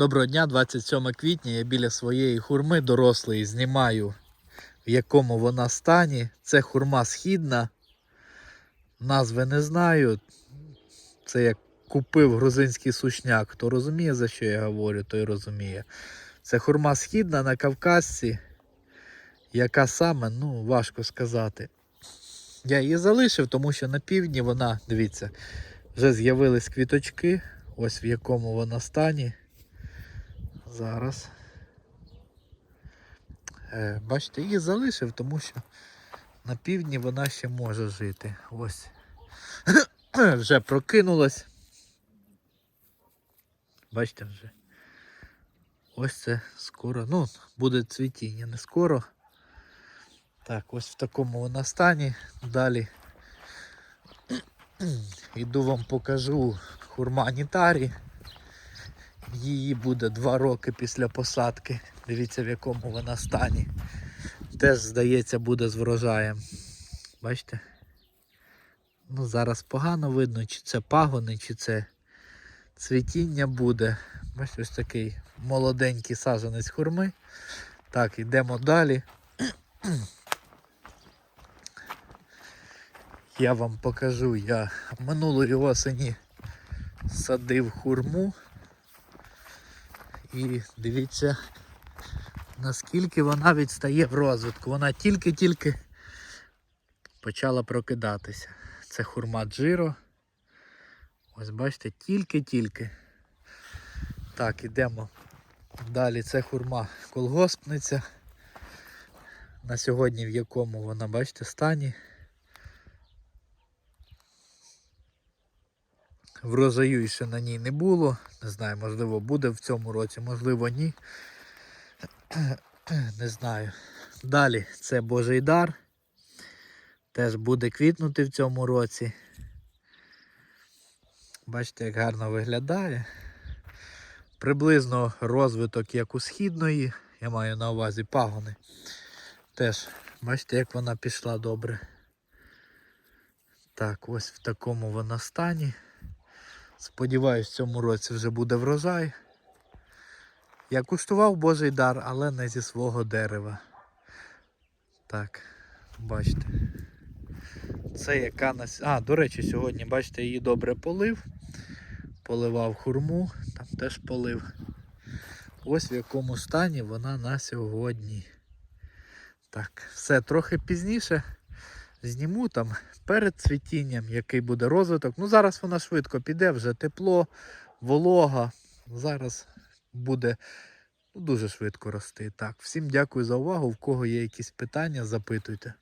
Доброго дня, 27 квітня. Я біля своєї хурми дорослої знімаю, в якому вона стані. Це хурма східна. Назви не знаю. Це як купив грузинський сушняк. Хто розуміє, за що я говорю, той розуміє. Це хурма східна на Кавказці. Яка саме, ну, важко сказати. Я її залишив, тому що на півдні вона, дивіться, вже з'явились квіточки. Ось в якому вона стані. Зараз. Е, бачите, її залишив, тому що на півдні вона ще може жити. Ось. вже прокинулась. Бачите вже. Ось це скоро. Ну, буде цвітіння, не скоро. Так, ось в такому вона стані. Далі іду вам покажу хурма Нітарі. Її буде два роки після посадки. Дивіться в якому вона стані. Теж, здається, буде з врожаєм. Бачите? Ну, зараз погано видно, чи це пагони, чи це цвітіння буде. Бачите, ось такий молоденький саджанець хурми. Так, йдемо далі. Я вам покажу, я минулої осені садив хурму. І дивіться, наскільки вона відстає в розвитку. Вона тільки-тільки почала прокидатися. Це хурма джиро. Ось бачите, тільки-тільки. Так, ідемо. Далі це хурма колгоспниця. На сьогодні в якому вона, бачите, стані. Врожаю ще на ній не було. Не знаю, можливо, буде в цьому році, можливо, ні. Не знаю. Далі це Божий дар. Теж буде квітнути в цьому році. Бачите, як гарно виглядає. Приблизно розвиток як у східної, я маю на увазі пагони. Теж, бачите, як вона пішла добре. Так, ось в такому вона стані. Сподіваюсь, в цьому році вже буде врожай. Я куштував Божий дар, але не зі свого дерева. Так, бачите. Це яка нас. А, до речі, сьогодні, бачите, її добре полив. Поливав хурму, там теж полив. Ось в якому стані вона на сьогодні. Так, все трохи пізніше. Зніму там перед цвітінням, який буде розвиток. Ну зараз вона швидко піде, вже тепло, волога. Зараз буде ну, дуже швидко рости. Так, всім дякую за увагу. В кого є якісь питання, запитуйте.